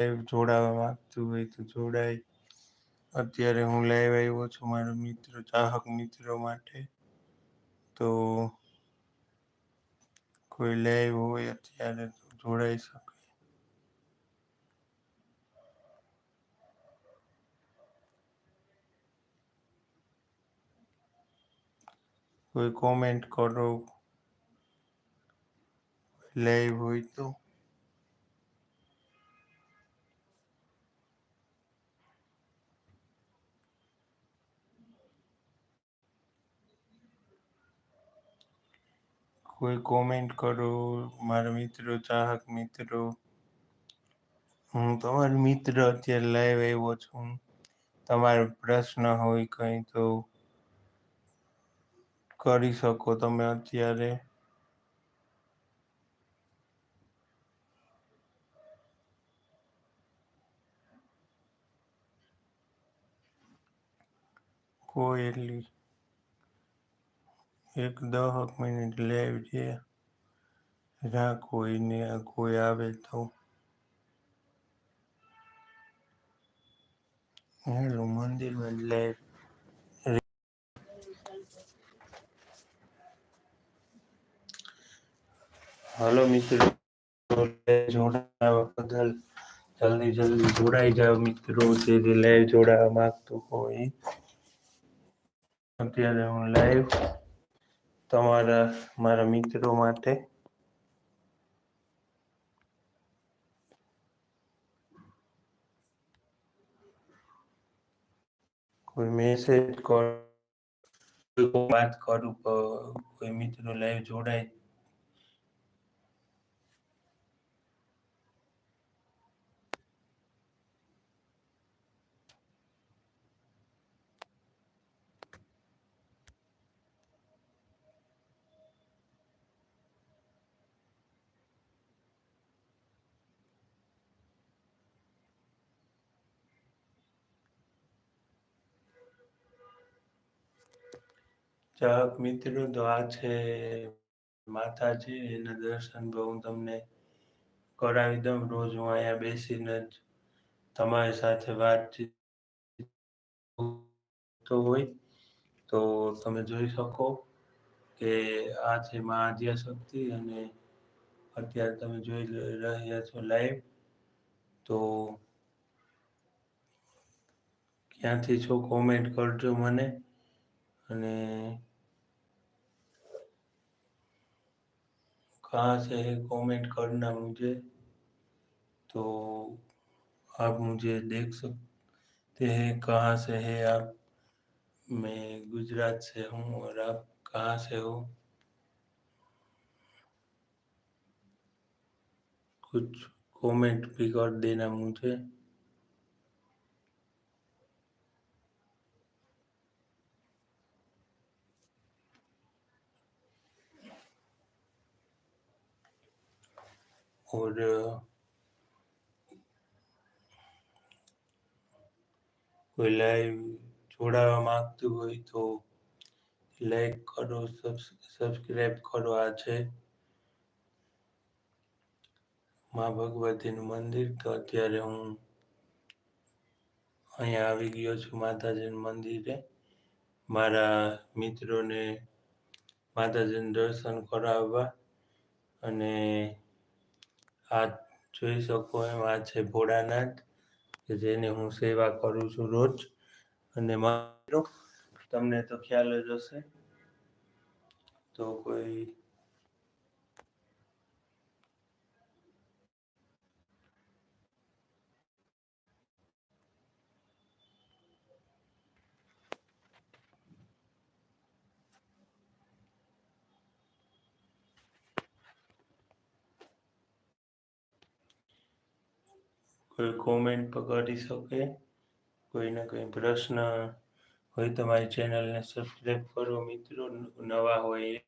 Live જોડાવા માંગતું હોય તો જોડાય. અત્યારે હું લાઈવ આવ્યો છું મારા મિત્રો, ચાહક મિત્રો માટે. તો કોઈ લાઈવ હોય અત્યારે તો જોડાઈ શકે. કોઈ કોમેન્ટ કરો. લાઈવ હોય તો. કોઈ કોમેન્ટ કરો, મારા મિત્રો, ચાહક મિત્રો. હું તમારો મિત્ર અત્યારે લાઈવ આવ્યો છું. તમારો પ્રશ્ન હોય કંઈ તો કરી શકો તમે અત્યારે. કોઈ એટલી એક દહક મિનિટ છે રા કોઈને કોઈ આવે તો. હેલો મંદિરમાં લાઈવ હલો મિત્રો, જોડાવા બદલ જલ્દી જલ્દી જોડાઈ જાવ મિત્રો, જે લાઈવ જોડાવા માંગતો હોય. અત્યારે હું લાઈવ તમારા મારા મિત્રો માટે? કોઈ મેસેજ કર કોઈ વાત કરું કોઈ મિત્રો લાઈવ જોડાય? ચાહક મિત્રો, તો આ છે માતાજી એના દર્શન હું તમને કરાવી દઉં. રોજ હું અહીંયા બેસીને જ તમારી સાથે વાતચીત હોય. તો તમે જોઈ શકો કે આ છે મા આદ્યાશક્તિ અને અત્યારે તમે જોઈ રહ્યા છો લાઈવ તો ક્યાંથી છો કોમેન્ટ કરજો મને. અને कहाँ से है? कमेंट करना मुझे। तो आप मुझे देख सकते हैं कहाँ से है आप। मैं गुजरात से हूँ और आप कहाँ से हो? कुछ कमेंट भी कर देना मुझे। और કોઈ લાઈવ જોડાવા માંગતું હોય તો લાઈક કરો સબસ્ક્રાઈબ કરો આ છે મા ભગવતીનું મંદિર તો અત્યારે હું અહીંયા આવી ગયો છું માતાજીનું મંદિરે મારા મિત્રોને માતાજીનું દર્શન કરાવવા અને આ જોઈ શકો એમ. આ છે ભોળાનાથ, કે જેની હું સેવા કરું છું રોજ. અને મારો, તમને તો ખ્યાલ જ હશે. તો કોઈ કોઈ કોમેન્ટ પર કરી શકે? કોઈને કંઈ પ્રશ્ન હોય તમારી ચેનલને સબસ્ક્રાઈબ કરો મિત્રો. નવા હોય